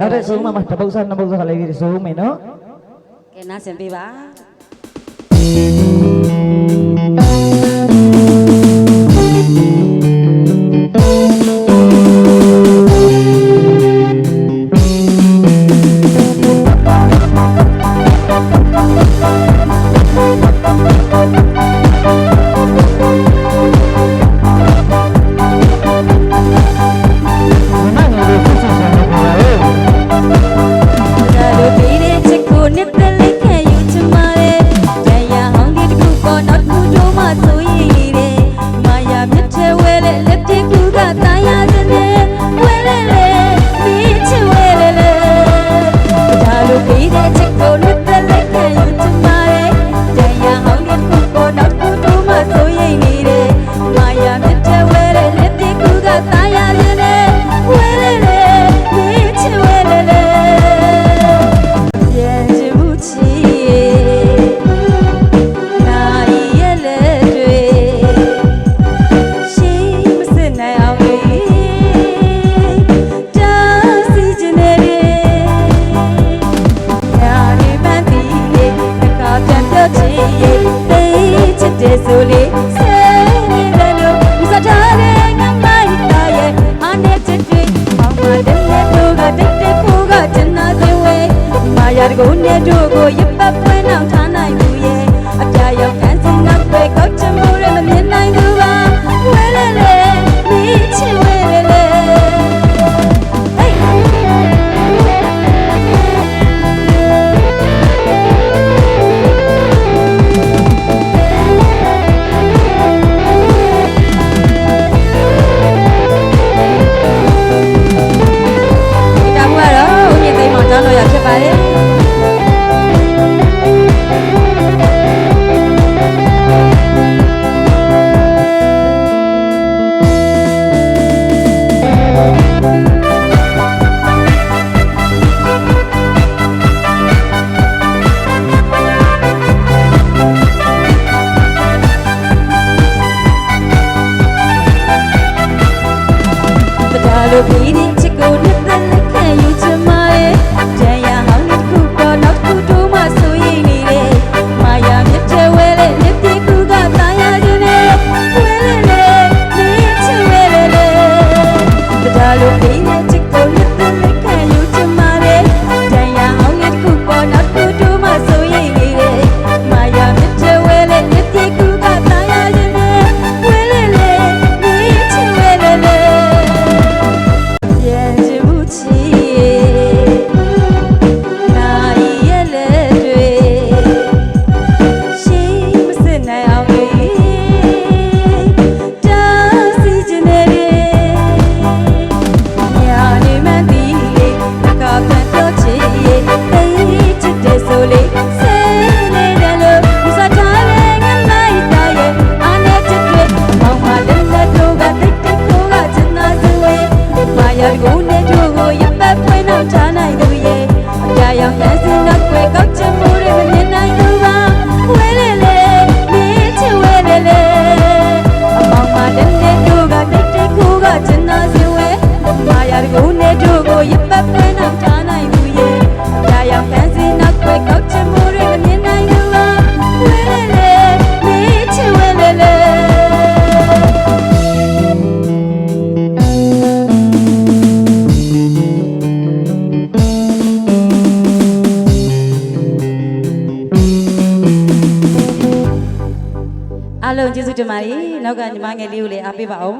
နောက်ထပ်ဇုံမှာမှာတပုတ်စားနှစ်ပုတ်စားလေးကြီးဇုံမယ်နော်ကဲနားဆင်ပေးပါ Baby, ရာတကုန်းနဲ့တို့ကိုရပတ်ပွင့်အောင်ထားနိုင်ပြီ အားလုံးကျေးဇူးတင်ပါတယ်နောက်ကညီမငယ်လေးကိုလည်းအားပေးပါအောင်